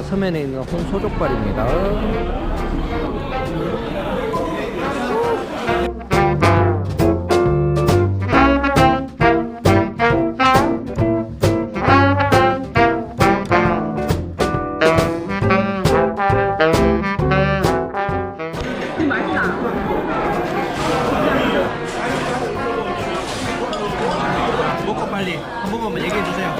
자, 서면에 있는 혼소족발입니다. 빨리 한 번만 얘기해 주세요.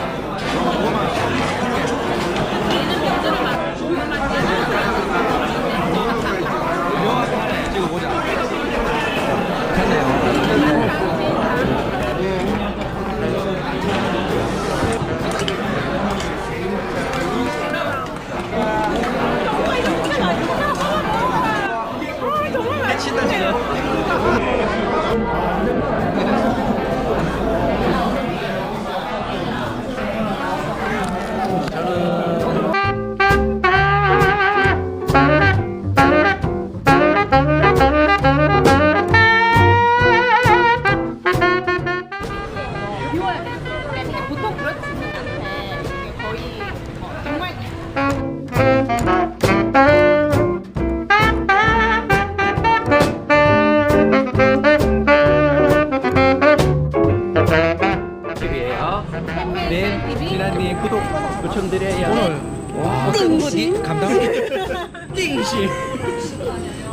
TV예요. 네, 진아님 구독 요청드려요. 오늘 와, 띵시 감당. 띵시.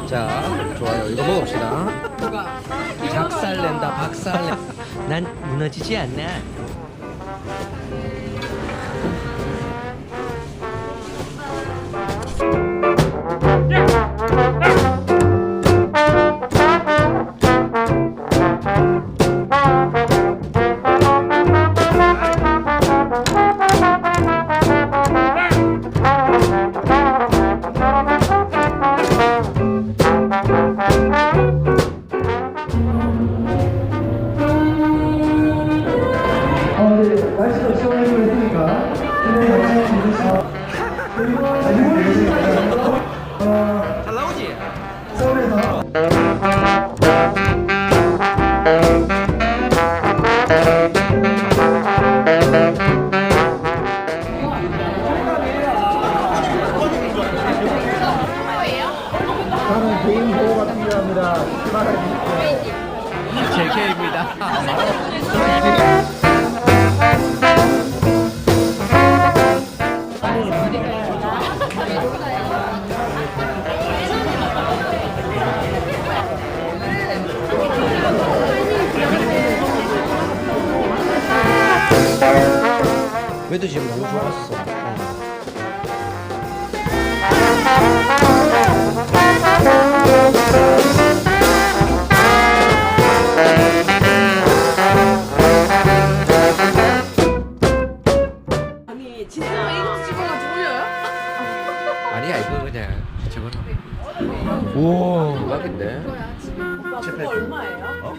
자, 좋아요. 이거 먹읍시다. 작살 낸다, 박살 내. 난 무너지지 않나. 날씨도 시원해지고 있으니까 진행해 주시죠. 그리고 아직은 계시니까 어, 잘 나오지? 서울에서 저는 개인. JK입니다. 그래도 지금 너무 좋았어. 아니 진짜 이거 찍어가지고 올려요? 아니야 이거 그냥 저거는. 우와 대박인데. 오빠 그거 얼마예요?